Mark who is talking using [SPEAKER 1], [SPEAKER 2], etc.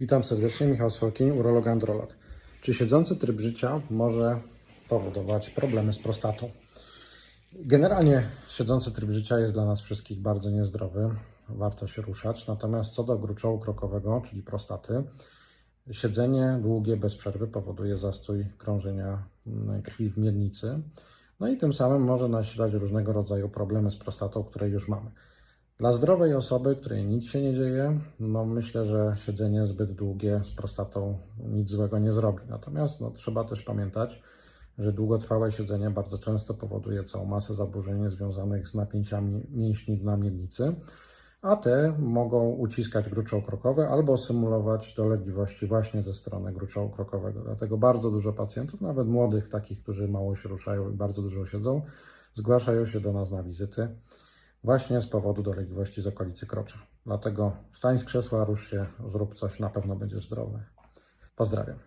[SPEAKER 1] Witam serdecznie, Michał Sfolkin, urolog androlog. Czy siedzący tryb życia może powodować problemy z prostatą? Generalnie siedzący tryb życia jest dla nas wszystkich bardzo niezdrowy, warto się ruszać. Natomiast co do gruczołu krokowego, czyli prostaty, siedzenie długie bez przerwy powoduje zastój krążenia mm, krwi w miednicy, no i tym samym może nasilać różnego rodzaju problemy z prostatą, które już mamy. Dla zdrowej osoby, której nic się nie dzieje, no myślę, że siedzenie zbyt długie z prostatą nic złego nie zrobi. Natomiast no, trzeba też pamiętać, że długotrwałe siedzenie bardzo często powoduje całą masę zaburzeń związanych z napięciami mięśni dna miednicy, a te mogą uciskać gruczoł krokowy albo symulować dolegliwości właśnie ze strony gruczołu krokowego. Dlatego bardzo dużo pacjentów, nawet młodych, takich, którzy mało się ruszają i bardzo dużo siedzą, zgłaszają się do nas na wizyty właśnie z powodu dolegliwości z okolicy krocza. Dlatego wstań z krzesła, rusz się, zrób coś, na pewno będziesz zdrowy. Pozdrawiam.